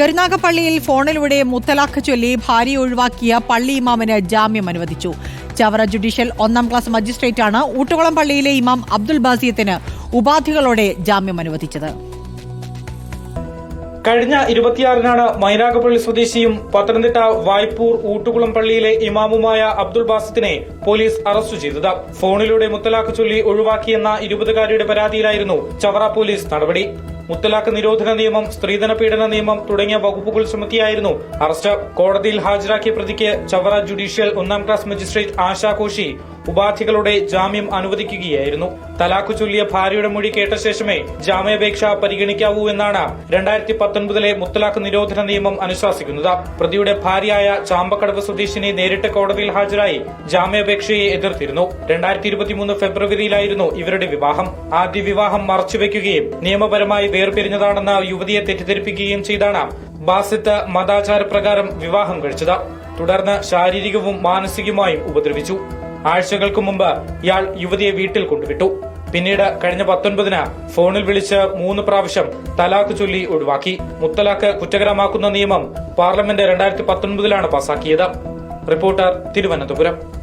കരുനാഗപ്പള്ളിയിൽ ഫോണിലൂടെ മുത്തലാഖ് ചൊല്ലി ഭാര്യ ഒഴിവാക്കിയ പള്ളി ഇമാമിന് ജാമ്യം അനുവദിച്ചു. ചവറ ജുഡീഷ്യൽ ഒന്നാം ക്ലാസ് മജിസ്ട്രേറ്റാണ് ഊട്ടുകുളം പള്ളിയിലെ ഇമാം അബ്ദുൽ ബാസിയത്തിന് ഉപാധികളോടെ ജാമ്യം അനുവദിച്ചത്. കഴിഞ്ഞ ഇരുപത്തിയാറിനാണ് മൈനാഗപ്പള്ളി സ്വദേശിയും പത്തനംതിട്ട വായ്പൂർ ഊട്ടുകുളം പള്ളിയിലെ ഇമാമുമായ അബ്ദുൾ ബാസിത്തിനെ പോലീസ് അറസ്റ്റ് ചെയ്തത്. ഫോണിലൂടെ മുത്തലാഖ് ചൊല്ലി ഒഴിവാക്കിയെന്ന ഇരുപതുകാരിയുടെ പരാതിയിലായിരുന്നു ചവറ പോലീസ് നടപടി. മുത്തലാഖ് നിരോധന നിയമം സ്ത്രീധന പീഡന നിയമം തുടങ്ങിയ വകുപ്പുകൾ ചുമത്തിയായിരുന്നു അറസ്റ്റ് കോടതിയിൽ ഹാജരാക്കിയ പ്രതിക്ക് ചവറ ജുഡീഷ്യൽ ഒന്നാം ക്ലാസ് മജിസ്ട്രേറ്റ് ആശാ കോശി ഉപാധികളുടെ ജാമ്യം അനുവദിക്കുകയായിരുന്നു. തലാഖ് ചൊല്ലിയ ഭാര്യയുടെ മൊഴി കേട്ട ശേഷമേ ജാമ്യാപേക്ഷ പരിഗണിക്കാവൂ എന്നാണ് രണ്ടായിരത്തി പത്തൊൻപതിലെ മുത്തലാഖ് നിരോധന നിയമം അനുശാസിക്കുന്നത്. പ്രതിയുടെ ഭാര്യയായ ചാമ്പക്കടവ് സ്വദേശിനെ നേരിട്ട് കോടതിയിൽ ഹാജരായി ജാമ്യാപേക്ഷയെ എതിർത്തിരുന്നു. രണ്ടായിരത്തി ഇരുപത്തിമൂന്ന് ഫെബ്രുവരിയിലായിരുന്നു ഇവരുടെ വിവാഹം. ആദ്യ വിവാഹം മറച്ചുവെക്കുകയും നിയമപരമായി വേർപിരിഞ്ഞതാണെന്ന് യുവതിയെ തെറ്റിദ്ധരിപ്പിക്കുകയും ചെയ്താണ് ബാസിത്ത് മതാചാരപ്രകാരം വിവാഹം കഴിച്ചത്. തുടർന്ന് ശാരീരികവും മാനസികമായും ഉപദ്രവിച്ചു. ആഴ്ചകൾക്ക് മുമ്പ് ഇയാൾ യുവതിയെ വീട്ടിൽ കൊണ്ടുവിട്ടു. പിന്നീട് കഴിഞ്ഞ പത്തൊൻപതിന് ഫോണിൽ വിളിച്ച് മൂന്ന് പ്രാവശ്യം തലാഖ് ചൊല്ലി ഒഴിവാക്കി. മുത്തലാഖ് കുറ്റകരമാക്കുന്ന നിയമം പാർലമെന്റ് രണ്ടായിരത്തി പത്തൊൻപതിലാണ് പാസാക്കിയത്. റിപ്പോർട്ടർ തിരുവനന്തപുരം.